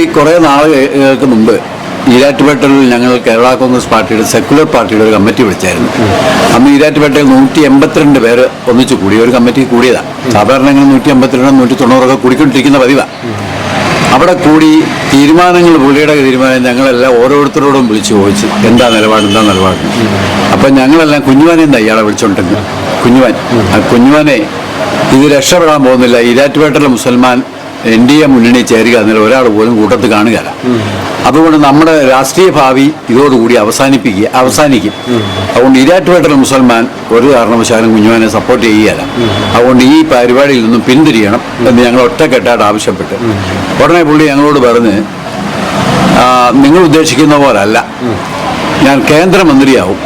ഈ കുറേ നാളുകൾക്ക് മുമ്പ് ഈരാറ്റുപേട്ടയിൽ ഞങ്ങൾ കേരള കോൺഗ്രസ് പാർട്ടിയുടെ സെക്കുലർ പാർട്ടിയുടെ ഒരു കമ്മിറ്റി വിളിച്ചായിരുന്നു. അന്ന് ഈരാറ്റുപേട്ടയിൽ നൂറ്റി എൺപത്തിരണ്ട് പേര് ഒന്നിച്ചു കൂടി ഒരു കമ്മിറ്റി കൂടിയതാണ് സാധാരണ ഇങ്ങനെ നൂറ്റി എൺപത്തിരണ്ട് നൂറ്റി തൊണ്ണൂറൊക്കെ കൂടിക്കൊണ്ടിരിക്കുന്ന പതിവാണ് അവിടെ കൂടി തീരുമാനങ്ങൾ പുള്ളിയുടെ തീരുമാനം ഞങ്ങളെല്ലാം ഓരോരുത്തരോടും വിളിച്ചു ചോദിച്ചു എന്താ നിലപാട് എന്താ നിലപാട്. അപ്പം ഞങ്ങളെല്ലാം കുഞ്ഞുവാനെ എന്താ ഇയാളെ വിളിച്ചോണ്ടിരുന്നു. കുഞ്ഞുവാൻ. ആ കുഞ്ഞുവാനെ ഇത് രക്ഷപ്പെടാൻ പോകുന്നില്ല. ഈരാറ്റുപേട്ടയിലെ മുസൽമാൻ എൻ ഡി എ മുന്നണി ചേരുക എന്നതിൽ ഒരാൾ പോലും കൂട്ടത്തിൽ കാണുകയല്ല അതുകൊണ്ട് നമ്മുടെ രാഷ്ട്രീയ ഭാവി ഇതോടുകൂടി അവസാനിപ്പിക്കുക അവസാനിക്കും. അതുകൊണ്ട് ഈരാറ്റുപേട്ടയിലെ മുസൽമാൻ ഒരു കാരണവശാലും കുഞ്ഞുമാനെ സപ്പോർട്ട് ചെയ്യുകയല്ല. അതുകൊണ്ട് ഈ പരിപാടിയിൽ നിന്നും പിന്തിരിയണം എന്ന് ഞങ്ങൾ ഒറ്റക്കെട്ടായിട്ട് ആവശ്യപ്പെട്ടു. ഉടനെ പുള്ളി ഞങ്ങളോട് പറഞ്ഞ് നിങ്ങൾ ഉദ്ദേശിക്കുന്ന പോലല്ല. ഞാൻ കേന്ദ്രമന്ത്രിയാവും.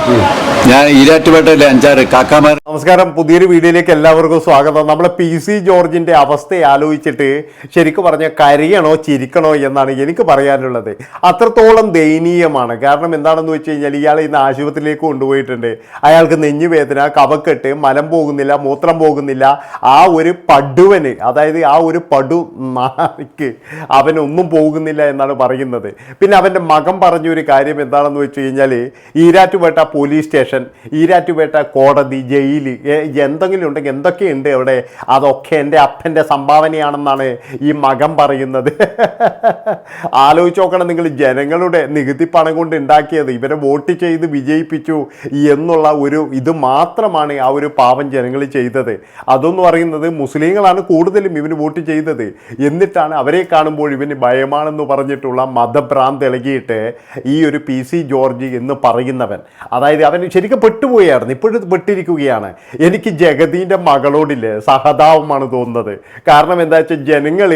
ഞാൻ ഈരാറ്റുപേട്ടയിലെ അഞ്ചാറ് കാക്കാമാർ നമസ്കാരം. പുതിയൊരു വീഡിയോയിലേക്ക് എല്ലാവർക്കും സ്വാഗതം. നമ്മളെ പി സി ജോർജിന്റെ അവസ്ഥ ആലോചിച്ചിട്ട് ശരിക്കും പറഞ്ഞ കരയണോ ചിരിക്കണോ എന്നാണ് എനിക്ക് പറയാനുള്ളത്. അത്രത്തോളം ദയനീയമാണ്. കാരണം എന്താണെന്ന് വെച്ച് കഴിഞ്ഞാൽ ഇയാൾ ഇന്ന് ആശുപത്രിയിലേക്ക് കൊണ്ടുപോയിട്ടുണ്ട്. അയാൾക്ക് നെഞ്ഞുവേദന കവക്കെട്ട് മലം പോകുന്നില്ല മൂത്രം പോകുന്നില്ല. ആ ഒരു പടുവന് അതായത് ആ ഒരു പടു നാക്ക് അവനൊന്നും പോകുന്നില്ല എന്നാണ് പറയുന്നത്. പിന്നെ അവന്റെ മകൻ പറഞ്ഞൊരു കാര്യം എന്താണെന്ന് വെച്ച് കഴിഞ്ഞാൽ ഈരാറ്റുപേട്ട പോലീസ് സ്റ്റേഷൻ ഈരാറ്റുപേട്ട കോടതി ജയിൽ എന്തെങ്കിലും ഉണ്ടെങ്കിൽ എന്തൊക്കെയുണ്ട് അവിടെ? അതൊക്കെ എന്റെ അപ്പന്റെ സംഭാവനയാണെന്നാണ് ഈ മകം പറയുന്നത്. ആലോചിച്ച് നോക്കണം നിങ്ങൾ ജനങ്ങളുടെ നികുതി പണം കൊണ്ട് ഉണ്ടാക്കിയത് ഇവരെ വോട്ട് ചെയ്ത് വിജയിപ്പിച്ചു എന്നുള്ള ഒരു ഇത് മാത്രമാണ് ആ ഒരു പാവം ജനങ്ങൾ ചെയ്തത്. അതെന്ന് പറയുന്നത് മുസ്ലിങ്ങളാണ് കൂടുതലും ഇവന് വോട്ട് ചെയ്തത്. എന്നിട്ടാണ് അവരെ കാണുമ്പോൾ ഇവന് ഭയമാണെന്ന് പറഞ്ഞിട്ടുള്ള മതഭ്രാന്ത് ഇളകിയിട്ട് ഈ ഒരു പി സി ജോർജ് എന്ന് പറയുന്നവൻ. അതായത് അവൻ ശരിക്കും പെട്ടുപോയായിരുന്നു. ഇപ്പോഴും പെട്ടിരിക്കുകയാണ്. എനിക്ക് ജഗതീന്റെ മകളോടില്ലേ സഹതാപമാണ് തോന്നുന്നത്. കാരണം എന്താ വെച്ചാൽ ജനങ്ങൾ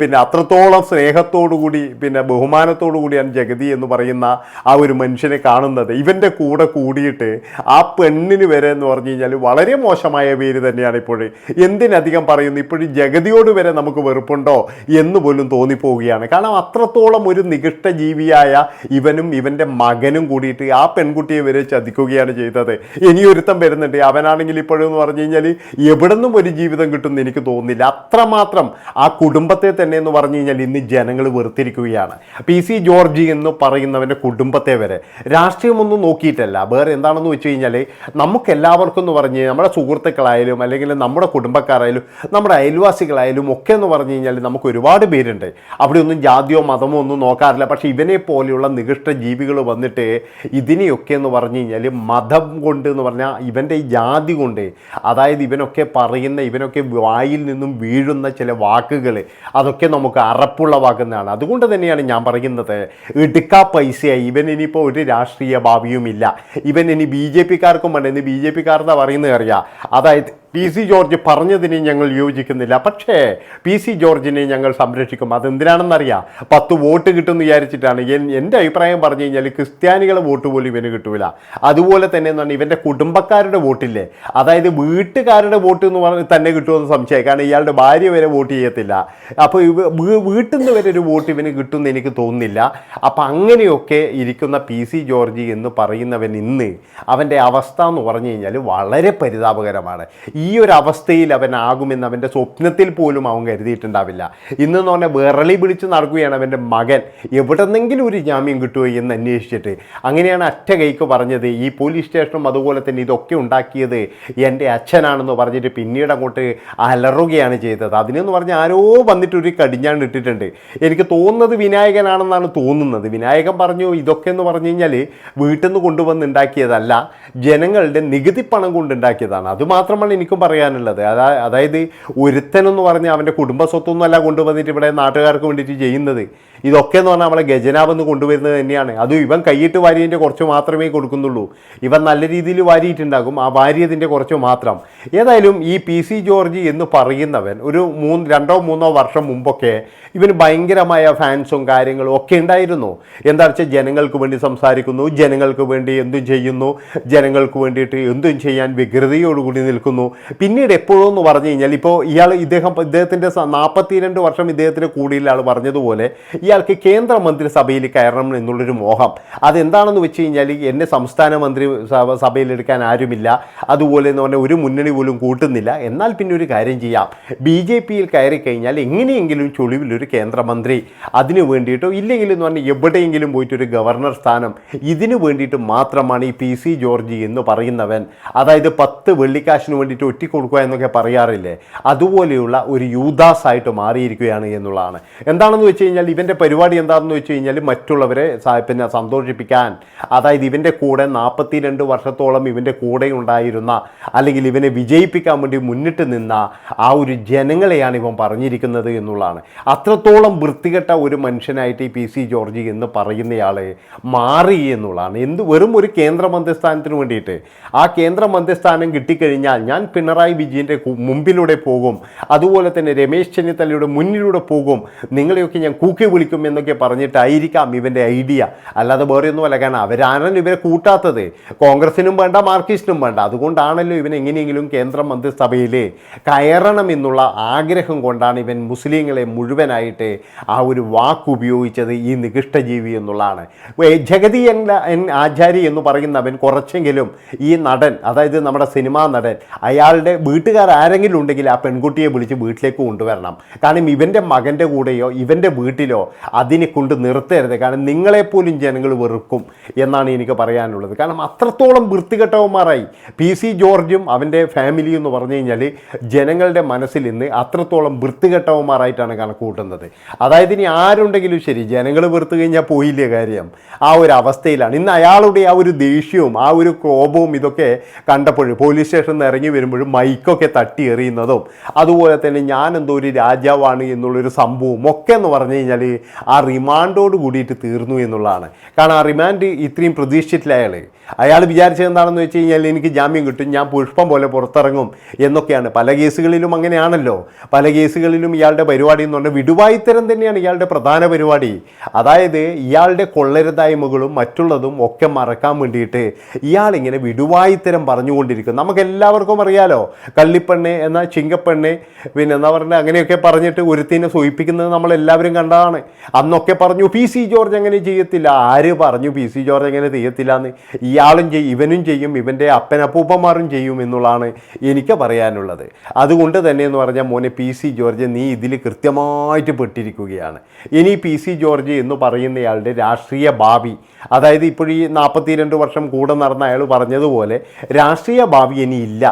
പിന്നെ അത്രത്തോളം സ്നേഹത്തോടുകൂടി പിന്നെ ബഹുമാനത്തോടു കൂടിയാണ് ജഗതി എന്ന് പറയുന്ന ആ ഒരു മനുഷ്യനെ കാണുന്നത്. ഇവന്റെ കൂടെ കൂടിയിട്ട് ആ പെണ്ണിന് വരെ എന്ന് പറഞ്ഞു കഴിഞ്ഞാൽ വളരെ മോശമായ പേര് തന്നെയാണ് ഇപ്പോഴും. എന്തിനധികം പറയുന്നു ഇപ്പോഴും ജഗതിയോട് വരെ നമുക്ക് വെറുപ്പുണ്ടോ എന്ന് പോലും തോന്നിപ്പോവുകയാണ്. കാരണം അത്രത്തോളം ഒരു നികൃഷ്ട ജീവിയായ ഇവനും ഇവന്റെ മകനും കൂടിയിട്ട് ആ പെൺകുട്ടിയെ വരെ ചതിക്കുകയാണ്. ചെയ്തത്. ഇനിയൊരുത്തം വരുന്നുണ്ട്. അവനാണെങ്കിൽ ഇപ്പോഴും എന്ന് പറഞ്ഞു കഴിഞ്ഞാൽ എവിടെ നിന്നും ഒരു ജീവിതം കിട്ടുമെന്ന് എനിക്ക് തോന്നുന്നില്ല. അത്രമാത്രം ആ കുടുംബത്തെ തന്നെ എന്ന് പറഞ്ഞു കഴിഞ്ഞാൽ ഇന്ന് ജനങ്ങൾ വെറുത്തിരിക്കുകയാണ്. പി സി ജോർജി എന്ന് പറയുന്നവന്റെ കുടുംബത്തെ വരെ. രാഷ്ട്രീയമൊന്നും നോക്കിയിട്ടല്ല. വേറെ എന്താണെന്ന് വെച്ച് കഴിഞ്ഞാൽ നമുക്ക് എല്ലാവർക്കും എന്ന് പറഞ്ഞ് നമ്മുടെ സുഹൃത്തുക്കളായാലും അല്ലെങ്കിൽ നമ്മുടെ കുടുംബക്കാരായാലും നമ്മുടെ അയൽവാസികളായാലും ഒക്കെ എന്ന് പറഞ്ഞു കഴിഞ്ഞാൽ നമുക്ക് ഒരുപാട് പേരുണ്ട്. അവിടെ ഒന്നും ജാതിയോ മതമോ ഒന്നും നോക്കാറില്ല. പക്ഷേ ഇവനെ പോലെയുള്ള നികൃഷ്ട ജീവികൾ വന്നിട്ട് ഇതിനെയൊക്കെ എന്ന് പറഞ്ഞു കഴിഞ്ഞാൽ മതം കൊണ്ട് എന്ന് പറഞ്ഞാൽ ഇവന്റെ ജാതി കൊണ്ട്. അതായത് ഇവനൊക്കെ പറയുന്ന ഇവനൊക്കെ വായിൽ നിന്നും വീഴുന്ന ചില വാക്കുകൾ അതൊക്കെ നമുക്ക് അറപ്പുള്ള വാക്കുന്നതാണ് അതുകൊണ്ട് തന്നെയാണ് ഞാൻ പറയുന്നത് എടുക്ക പൈസയായി. ഇവൻ ഇനിയിപ്പോൾ ഒരു രാഷ്ട്രീയ ഭാവിയുമില്ല. ഇവൻ ഇനി ബി ജെ പിക്കാർക്കും വേണ്ട. ഇന്ന് ബി ജെ പിക്കാരുടെ പറയുന്നത് അറിയാം? അതായത് പി സി ജോർജ് പറഞ്ഞതിനെ ഞങ്ങൾ യോജിക്കുന്നില്ല. പക്ഷേ പി സി ജോർജിനെ ഞങ്ങൾ സംരക്ഷിക്കും. അതെന്തിനാണെന്നറിയാം? പത്ത് വോട്ട് കിട്ടുമെന്ന് വിചാരിച്ചിട്ടാണ്. എൻ- എന്റെ അഭിപ്രായം പറഞ്ഞു കഴിഞ്ഞാൽ ക്രിസ്ത്യാനികളെ വോട്ട് പോലും ഇവന് കിട്ടൂല. അതുപോലെ തന്നെ എന്താണ് ഇവന്റെ കുടുംബക്കാരുടെ വോട്ടില്ലേ? അതായത് വീട്ടുകാരുടെ വോട്ട് എന്ന് പറഞ്ഞ് തന്നെ കിട്ടുമെന്ന് സംശയം. കാരണം ഇയാളുടെ ഭാര്യ വരെ വോട്ട് ചെയ്യത്തില്ല. അപ്പോൾ ഇവ വീട്ടിൽ നിന്ന് വരെ ഒരു വോട്ട് ഇവന് കിട്ടുമെന്ന് എനിക്ക് തോന്നുന്നില്ല. അപ്പം അങ്ങനെയൊക്കെ ഇരിക്കുന്ന പി സി ജോർജ് എന്ന് പറയുന്നവൻ ഇന്ന് അവന്റെ അവസ്ഥ എന്ന് പറഞ്ഞു കഴിഞ്ഞാൽ വളരെ പരിതാപകരമാണ്. ഈ ഒരു അവസ്ഥയിൽ അവനാകുമെന്ന് അവന്റെ സ്വപ്നത്തിൽ പോലും അവൻ കരുതിയിട്ടുണ്ടാവില്ല. ഇന്നെന്ന് പറഞ്ഞാൽ വിറളി പിടിച്ച് നടക്കുകയാണ് അവന്റെ മകൻ. എവിടെന്നെങ്കിലും ഒരു ജാമ്യം കിട്ടുമോ എന്ന് അന്വേഷിച്ചിട്ട്. അങ്ങനെയാണ് അറ്റ കൈക്ക് പറഞ്ഞത്. ഈ പോലീസ് സ്റ്റേഷനും അതുപോലെ തന്നെ ഇതൊക്കെ ഉണ്ടാക്കിയത് എന്റെ അച്ഛനാണെന്ന് പറഞ്ഞിട്ട് പിന്നീട് അങ്ങോട്ട് അലറുകയാണ് ചെയ്തത്. അതിനെന്ന് പറഞ്ഞാൽ ആരോ വന്നിട്ടൊരു ഒരു കടിഞ്ഞാണ്ട് ഇട്ടിട്ടുണ്ട്. എനിക്ക് തോന്നുന്നത് വിനായകനാണെന്നാണ് തോന്നുന്നത്. വിനായകൻ പറഞ്ഞു ഇതൊക്കെ എന്ന് പറഞ്ഞു കഴിഞ്ഞാൽ വീട്ടിൽ നിന്ന് കൊണ്ടുവന്ന് ഉണ്ടാക്കിയതല്ല. ജനങ്ങളുടെ നികുതി പണം കൊണ്ടുണ്ടാക്കിയതാണ് അതുമാത്രമാണ് എനിക്കും പറയാനുള്ളത്. അതാ അതായത് ഒരുത്തനെന്ന് പറഞ്ഞ് അവന്റെ കുടുംബ സ്വത്തൊന്നും അല്ല കൊണ്ടുവന്നിട്ട് ഇവിടെ നാട്ടുകാർക്ക് വേണ്ടിയിട്ട് ചെയ്യുന്നത്. ഇതൊക്കെ എന്ന് പറഞ്ഞാൽ നമ്മളെ ഗജനാവെന്ന് കൊണ്ടുവരുന്നത് തന്നെയാണ്. അതും ഇവൻ കൈയിട്ട് വാരിയതിന്റെ കുറച്ച് മാത്രമേ കൊടുക്കുന്നുള്ളൂ. ഇവൻ നല്ല രീതിയിൽ വാരിയിട്ടുണ്ടാകും. ആ വാരിയതിന്റെ കുറച്ച് മാത്രം. ഏതായാലും ഈ പി സി ജോർജ് എന്ന് പറയുന്നവൻ ഒരു മൂന്ന് രണ്ടോ മൂന്നോ വർഷം മുമ്പൊക്കെ ഇവന് ഭയങ്കരമായ ഫാൻസും കാര്യങ്ങളും ഒക്കെ ഉണ്ടായിരുന്നു. എന്താ വെച്ചാൽ ജനങ്ങൾക്ക് വേണ്ടി സംസാരിക്കുന്നു ജനങ്ങൾക്ക് വേണ്ടി എന്തും ചെയ്യുന്നു ജനങ്ങൾക്ക് വേണ്ടിയിട്ട് എന്തും ചെയ്യാൻ വികൃതിയോടുകൂടി നിൽക്കുന്നു. പിന്നീട് എപ്പോഴും എന്ന് പറഞ്ഞു കഴിഞ്ഞാൽ ഇപ്പോൾ ഇയാൾ ഇദ്ദേഹം ഇദ്ദേഹത്തിന്റെ നാൽപ്പത്തിരണ്ട് വർഷം ഇദ്ദേഹത്തിന്റെ കൂടിയിൽ ആൾ പറഞ്ഞതുപോലെ ഇയാൾക്ക് കേന്ദ്ര മന്ത്രിസഭയിൽ കയറണം എന്നുള്ളൊരു മോഹം. അതെന്താണെന്ന് വെച്ച് കഴിഞ്ഞാൽ എന്നെ സംസ്ഥാന മന്ത്രി സഭ- സഭയിലെടുക്കാൻ ആരുമില്ല. അതുപോലെ എന്ന് പറഞ്ഞാൽ ഒരു മുന്നണി പോലും കൂട്ടുന്നില്ല. എന്നാൽ പിന്നെ ഒരു കാര്യം ചെയ്യാം. ബി ജെ പിയിൽ കയറി കഴിഞ്ഞാൽ എങ്ങനെയെങ്കിലും ചുളിവിലൊരു കേന്ദ്രമന്ത്രി അതിന് വേണ്ടിയിട്ടോ ഇല്ലെങ്കിൽ എന്ന് പറഞ്ഞാൽ എവിടെയെങ്കിലും പോയിട്ട് ഒരു ഗവർണർ സ്ഥാനം ഇതിനു വേണ്ടിയിട്ട് മാത്രമാണ് ഈ പി സി ജോർജ് എന്ന് പറയുന്നവൻ. അതായത് പത്ത് വെള്ളിക്കാശിന് വേണ്ടിയിട്ട് ഒറ്റിക്കൊടുക്കുക എന്നൊക്കെ പറയാറില്ലേ? അതുപോലെയുള്ള ഒരു യൂദാസ് ആയിട്ട് മാറിയിരിക്കുകയാണ് എന്നുള്ളതാണ്. എന്താണെന്ന് വെച്ച് കഴിഞ്ഞാൽ ഇവന്റെ പരിപാടി എന്താണെന്ന് വെച്ച് കഴിഞ്ഞാൽ മറ്റുള്ളവരെ പിന്നെ സന്തോഷിപ്പിക്കാൻ. അതായത് ഇവന്റെ കൂടെ നാൽപ്പത്തി രണ്ട് വർഷത്തോളം ഇവന്റെ കൂടെ ഉണ്ടായിരുന്ന അല്ലെങ്കിൽ ഇവനെ വിജയിപ്പിക്കാൻ വേണ്ടി മുന്നിട്ട് നിന്ന ആ ഒരു ജനങ്ങളെയാണ് ഇവൻ പറഞ്ഞിരിക്കുന്നത് എന്നുള്ളതാണ്. അത്രത്തോളം വൃത്തികെട്ട ഒരു മനുഷ്യനായിട്ട് ഈ പി സി ജോർജ് എന്ന് പറയുന്നയാളെ മാറി എന്നുള്ളതാണ്. എന്ത് വെറും ഒരു കേന്ദ്രമന്ത്രിസ്ഥാനത്തിന് വേണ്ടിയിട്ട്. ആ കേന്ദ്രമന്ത്രിസ്ഥാനം കിട്ടിക്കഴിഞ്ഞാൽ ഞാൻ പിണറായി വിജയന്റെ മുമ്പിലൂടെ പോകും. അതുപോലെ തന്നെ രമേശ് ചെന്നിത്തലയുടെ മുന്നിലൂടെ പോകും. നിങ്ങളെയൊക്കെ ഞാൻ കൂക്കി വിളിക്കും എന്നൊക്കെ പറഞ്ഞിട്ടായിരിക്കാം ഇവന്റെ ഐഡിയ. അല്ലാതെ വേറെ ഒന്നുമല്ല കാരണം അവരാണല്ലോ ഇവരെ കൂട്ടാത്തത്? കോൺഗ്രസിനും വേണ്ട മാർക്സിസ്റ്റിനും വേണ്ട. അതുകൊണ്ടാണല്ലോ ഇവൻ എങ്ങനെയെങ്കിലും കേന്ദ്ര മന്ത്രിസഭയിൽ കയറണം എന്നുള്ള ആഗ്രഹം കൊണ്ടാണ് ഇവൻ മുസ്ലിങ്ങളെ മുഴുവനായിട്ട് ആ ഒരു വാക്ക് ഉപയോഗിച്ചത് ഈ നികൃഷ്ടജീവി എന്നുള്ളതാണ്. ജഗതി എൻ ആചാരി എന്ന് പറയുന്നവൻ കുറച്ചെങ്കിലും ഈ നടൻ അതായത് നമ്മുടെ സിനിമാ നടൻ അയാളുടെ വീട്ടുകാർ ആരെങ്കിലും ഉണ്ടെങ്കിൽ ആ പെൺകുട്ടിയെ വിളിച്ച് വീട്ടിലേക്ക് കൊണ്ടുവരണം. കാരണം ഇവന്റെ മകന്റെ കൂടെയോ ഇവന്റെ വീട്ടിലോ അതിനെ കൊണ്ട് നിർത്തരുത്. കാരണം നിങ്ങളെപ്പോലും ജനങ്ങൾ വെറുക്കും എന്നാണ് എനിക്ക് പറയാനുള്ളത്. കാരണം അത്രത്തോളം വൃത്തികെട്ടവന്മാരായി. പി സി ജോർജും അവന്റെ ഫാമിലി എന്ന് പറഞ്ഞു കഴിഞ്ഞാൽ ജനങ്ങളുടെ മനസ്സിൽ ഇന്ന് അത്രത്തോളം വൃത്തികെട്ടവന്മാരായിട്ടാണ് കണക്കുകൂട്ടുന്നത് അതായത് ഇനി ആരുണ്ടെങ്കിലും ശരി ജനങ്ങൾ വെറുത്തു കഴിഞ്ഞാൽ പോയില്ലേ കാര്യം? ആ ഒരു അവസ്ഥയിലാണ്. ഇന്ന് അയാളുടെ ആ ഒരു ദേഷ്യവും ആ ഒരു കോപവും ഇതൊക്കെ കണ്ടപ്പോഴും പോലീസ് സ്റ്റേഷനിൽ നിന്ന് ഇറങ്ങി വരുമ്പോഴും മൈക്കൊക്കെ തട്ടി എറിയുന്നതും അതുപോലെ തന്നെ ഞാൻ എന്തോ ഒരു രാജാവാണ് എന്നുള്ളൊരു സംഭവം ഒക്കെ എന്ന് പറഞ്ഞു കഴിഞ്ഞാൽ ആ റിമാൻഡോട് കൂടിയിട്ട് തീർന്നു എന്നുള്ളതാണ്. കാരണം ആ റിമാൻഡ് ഇത്രയും പ്രതീക്ഷിച്ചിട്ടില്ല അയാൾ അയാൾ വിചാരിച്ചത് എന്താണെന്ന് വെച്ച് കഴിഞ്ഞാൽ എനിക്ക് ജാമ്യം കിട്ടും ഞാൻ പുഷ്പം പോലെ പുറത്തിറങ്ങും എന്നൊക്കെയാണ്. പല കേസുകളിലും അങ്ങനെയാണല്ലോ. പല കേസുകളിലും ഇയാളുടെ പരിപാടി എന്ന് പറഞ്ഞാൽ വിടുവായിത്തരം തന്നെയാണ് ഇയാളുടെ പ്രധാന പരിപാടി. അതായത് ഇയാളുടെ കൊള്ളരുതായ്മകളും മറ്റുള്ളതും ഒക്കെ മറക്കാൻ വേണ്ടിയിട്ട് ഇയാളിങ്ങനെ വിടുവായിത്തരം പറഞ്ഞുകൊണ്ടിരിക്കും. നമുക്ക് എല്ലാവർക്കും അറിയാലോ കള്ളിപ്പെണ്ണ് എന്ന ചിങ്കപ്പെണ്ണ് പിന്നെ എന്താ പറയുക അങ്ങനെയൊക്കെ പറഞ്ഞിട്ട് ഒരുത്തിനെ സൂചിപ്പിക്കുന്നത് നമ്മളെല്ലാവരും കണ്ടതാണ്. അന്നൊക്കെ പറഞ്ഞു പി. സി. ജോർജ് അങ്ങനെ ചെയ്യത്തില്ല. ആര് പറഞ്ഞു പി. സി. ജോർജ് അങ്ങനെ ചെയ്യത്തില്ല എന്ന് ഇയാളും ചെയ്യും ഇവനും ചെയ്യും ഇവന്റെ അപ്പനപ്പൂപ്പന്മാരും ചെയ്യും എന്നുള്ളതാണ് എനിക്ക് പറയാനുള്ളത്. അതുകൊണ്ട് തന്നെ എന്ന് പറഞ്ഞാൽ മോനെ പി. സി. ജോർജ് നീ ഇതിൽ കൃത്യമായിട്ട് പെട്ടിരിക്കുകയാണ്. ഇനി പി. സി. ജോർജ് എന്ന് പറയുന്നയാളുടെ രാഷ്ട്രീയ ഭാവി അതായത് ഇപ്പോൾ ഈ നാൽപ്പത്തി രണ്ട് വർഷം കൂടെ നടന്ന അയാൾ പറഞ്ഞതുപോലെ രാഷ്ട്രീയ ഭാവി ഇനി ഇല്ല.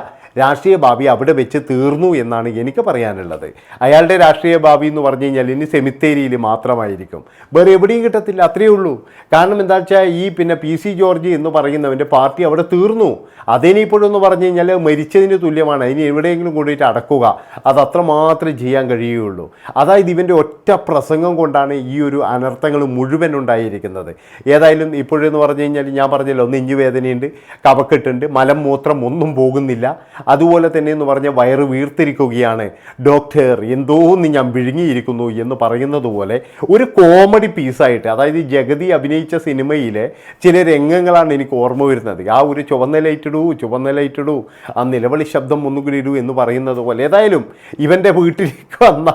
രാഷ്ട്രീയ ഭാവി അവിടെ വെച്ച് തീർന്നു എന്നാണ് എനിക്ക് പറയാനുള്ളത്. അയാളുടെ രാഷ്ട്രീയ ഭാവി എന്ന് പറഞ്ഞു കഴിഞ്ഞാൽ ഇനി സെമിത്തേരിയിൽ മാത്രമായിരിക്കും. വേറെ എവിടെയും കിട്ടത്തില്ല അത്രയേ ഉള്ളൂ. കാരണം എന്താ വെച്ചാൽ ഈ പിന്നെ പി സി ജോർജ് എന്ന് പറയുന്നവന്റെ പാർട്ടി അവിടെ തീർന്നു. അതിനിപ്പോഴെന്ന് പറഞ്ഞു കഴിഞ്ഞാൽ മരിച്ചതിന് തുല്യമാണ്. അതിന് എവിടെയെങ്കിലും കൂടിയിട്ട് അടക്കുക. അത് അത്രമാത്രം ചെയ്യാൻ കഴിയുകയുള്ളൂ. അതായത് ഇവന്റെ ഒറ്റ പ്രസംഗം കൊണ്ടാണ് ഈ ഒരു അനർത്ഥങ്ങൾ മുഴുവൻ ഉണ്ടായിരിക്കുന്നത്. ഏതായാലും ഇപ്പോഴെന്ന് പറഞ്ഞു കഴിഞ്ഞാൽ ഞാൻ പറഞ്ഞല്ലോ ഒന്ന് നെഞ്ചുവേദനയുണ്ട് കവക്കെട്ടുണ്ട് മലം മൂത്രം ഒന്നും പോകുന്നില്ല. അതുപോലെ തന്നെ എന്ന് പറഞ്ഞ വയറ് വീർത്തിരിക്കുകയാണ്. ഡോക്ടർ എന്തോന്ന് ഞാൻ വിഴുങ്ങിയിരിക്കുന്നു എന്ന് പറയുന്നത് പോലെ ഒരു കോമഡി പീസായിട്ട് അതായത് ജഗതി അഭിനയിച്ച സിനിമയിലെ ചില രംഗങ്ങളാണ് എനിക്ക് ഓർമ്മ വരുന്നത്. ആ ഒരു ചുവന്ന ലൈറ്റിടൂ ചുവന്ന ലൈറ്റിടൂ ആ നിലവിളി ശബ്ദം ഒന്നുകൂടി ഇടൂ എന്ന് പറയുന്നത് പോലെ. ഏതായാലും ഇവന്റെ വീട്ടിലേക്ക് വന്ന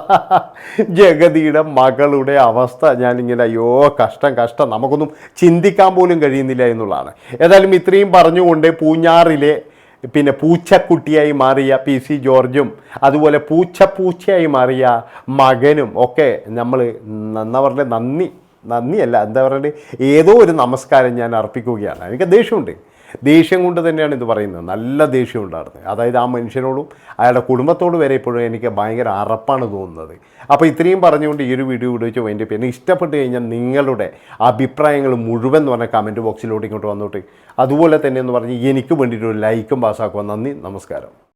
ജഗതിയുടെ മകളുടെ അവസ്ഥ ഞാനിങ്ങനെ അയ്യോ കഷ്ടം കഷ്ടം. നമുക്കൊന്നും ചിന്തിക്കാൻ പോലും കഴിയുന്നില്ല എന്നുള്ളതാണ്. ഏതായാലും ഇത്രയും പറഞ്ഞുകൊണ്ട് പൂഞ്ഞാറിലെ പിന്നെ പൂച്ചക്കുട്ടിയായി മാറിയ പി സി ജോർജും അതുപോലെ പൂച്ച പൂച്ചയായി മാറിയ മകനും ഒക്കെ നമ്മൾ നന്നവരുടെ നന്ദി നന്ദിയല്ല എന്താ പറയുക ഏതോ ഒരു നമസ്കാരം ഞാൻ അർപ്പിക്കുകയാണ്. എനിക്ക് ദേഷ്യമുണ്ട്. ദേഷ്യം കൊണ്ട് തന്നെയാണ് ഇത് പറയുന്നത്. നല്ല ദേഷ്യം ഉണ്ടായിരുന്നത് അതായത് ആ മനുഷ്യനോടും അയാളുടെ കുടുംബത്തോട് വരെ ഇപ്പോഴും എനിക്ക് ഭയങ്കര അറപ്പാണ് തോന്നുന്നത്. അപ്പോൾ ഇത്രയും പറഞ്ഞുകൊണ്ട് ഈ ഒരു വീഡിയോ ഇവിടെ വെച്ചോ വേണ്ടി പിന്നെ ഇഷ്ടപ്പെട്ട് കഴിഞ്ഞാൽ നിങ്ങളുടെ അഭിപ്രായങ്ങൾ മുഴുവൻ എന്ന് പറഞ്ഞാൽ കമന്റ് ബോക്സിലോട്ട് ഇങ്ങോട്ട് വന്നോട്ട്. അതുപോലെ തന്നെ എന്ന് പറഞ്ഞ് എനിക്ക് വേണ്ടിയിട്ട് ഒരു ലൈക്കും പാസ്സാക്കുക നന്ദി. നമസ്കാരം.